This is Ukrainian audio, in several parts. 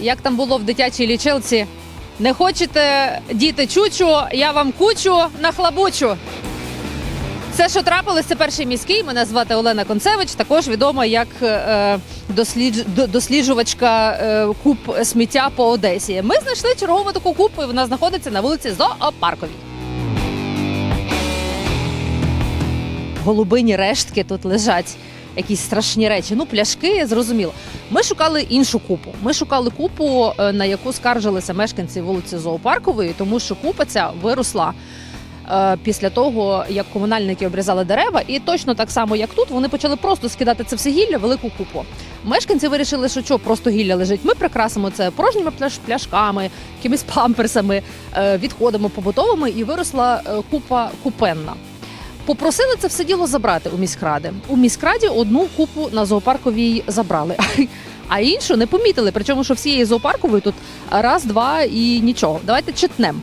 як там було в дитячій лічилці. Не хочете діти чучу, я вам кучу нахлабучу. Це, що трапилось, це перший міський. Мене звати Олена Концевич, також відома як е, досліджувачка е, куб сміття по Одесі. Ми знайшли чергову таку купу, і вона знаходиться на вулиці Зоопарковій. Голубині рештки тут лежать. Якісь страшні речі. Ну, пляшки, зрозуміло. Ми шукали іншу купу. Ми шукали купу, е, на яку скаржилися мешканці вулиці Зоопаркової, тому що купа ця виросла е, після того, як комунальники обрізали дерева, і точно так само, як тут, вони почали просто скидати це все гілля в велику купу. Мешканці вирішили, що що, просто гілля лежить. Ми прикрасимо це порожніми пляшками, якимись памперсами, е, відходами побутовими, і виросла купа купенна. Попросили це все діло забрати у міськради. У міськраді одну купу на зоопарковій забрали, а іншу не помітили. Причому, що всієї зоопаркової тут раз, два і нічого. Давайте читнем.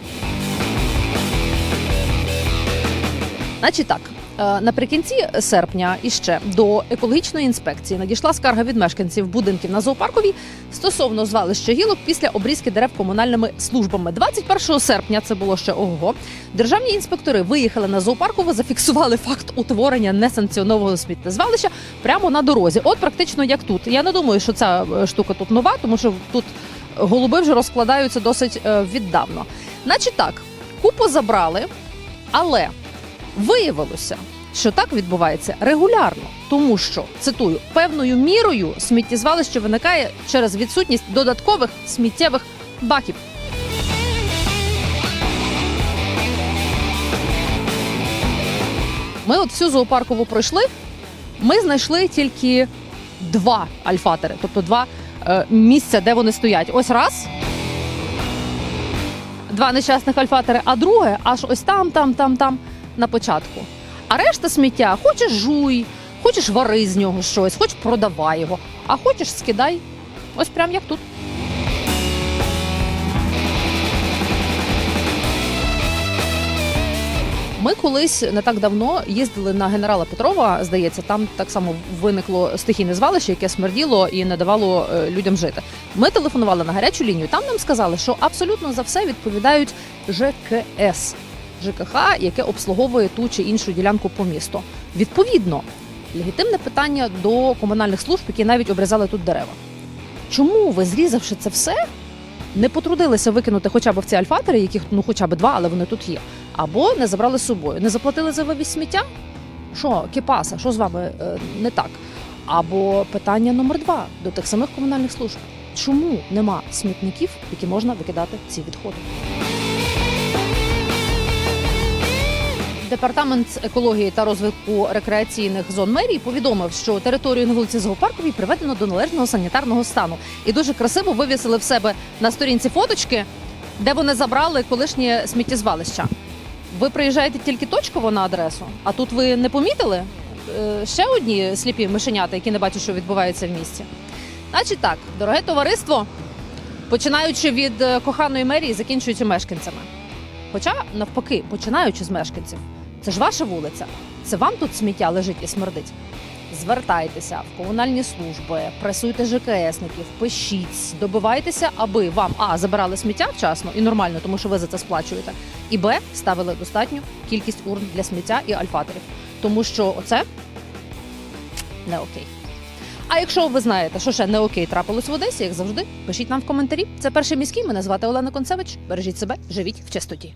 Значить так. Е, Наприкінці серпня іще до екологічної інспекції надійшла скарга від мешканців будинків на зоопарковій стосовно звалища гілок після обрізки дерев комунальними службами. 21 серпня це було ще ого. Державні інспектори виїхали на зоопаркову, зафіксували факт утворення несанкціонованого сміттєзвалища прямо на дорозі. От практично як тут. Я не думаю, що ця е, штука тут нова, тому що тут голуби вже розкладаються досить е, віддавно. Значить так, купу забрали, але виявилося, що так відбувається регулярно, тому що цитую певною мірою сміттєзвалище виникає через відсутність додаткових сміттєвих баків. Ми от всю зоопаркову пройшли. Ми знайшли тільки два альфатери, тобто два е, місця, де вони стоять. Ось раз. Два нещасних альфатери, а друге аж ось там, там, там, там на початку. А решта сміття хочеш жуй, хочеш вари з нього щось, хоч продавай його, а хочеш скидай. Ось прям як тут. Ми колись не так давно їздили на генерала Петрова. Здається, там так само виникло стихійне звалище, яке смерділо і не давало е, людям жити. Ми телефонували на гарячу лінію. Там нам сказали, що абсолютно за все відповідають ЖКС ЖКХ, яке обслуговує ту чи іншу ділянку по місту. Відповідно, легітимне питання до комунальних служб, які навіть обрізали тут дерева. Чому ви, зрізавши це все, не потрудилися викинути хоча б в ці альфатори, яких ну хоча б два, але вони тут є, або не забрали з собою, не заплатили за вивіз сміття? Що, кіпаса, що з вами е, не так? Або питання номер два до тих самих комунальних служб. Чому нема смітників, які можна викидати ці відходи? Департамент екології та розвитку рекреаційних зон мерії повідомив, що територію на вулиці Зоопарковій приведено до належного санітарного стану і дуже красиво вивісили в себе на сторінці фоточки, де вони забрали колишнє сміттєзвалище. Ви приїжджаєте тільки точково на адресу, а тут ви не помітили Е, ще одні сліпі мишенята, які не бачать, що відбувається в місті. Значить так, дороге товариство, починаючи від е, коханої мерії, закінчуючи мешканцями. Хоча, навпаки, починаючи з мешканців, це ж ваша вулиця. Це вам тут сміття лежить і смердить. Звертайтеся в комунальні служби, пресуйте ЖКСників, пишіть, добивайтеся, аби вам а забирали сміття вчасно і нормально, тому що ви за це сплачуєте. І б ставили достатню кількість урн для сміття і альфаторів, тому що оце не окей. А якщо ви знаєте, що ще не окей трапилось в Одесі, як завжди, пишіть нам в коментарі. Це перший міський. Мене звати Олена Концевич. Бережіть себе, живіть в чистоті.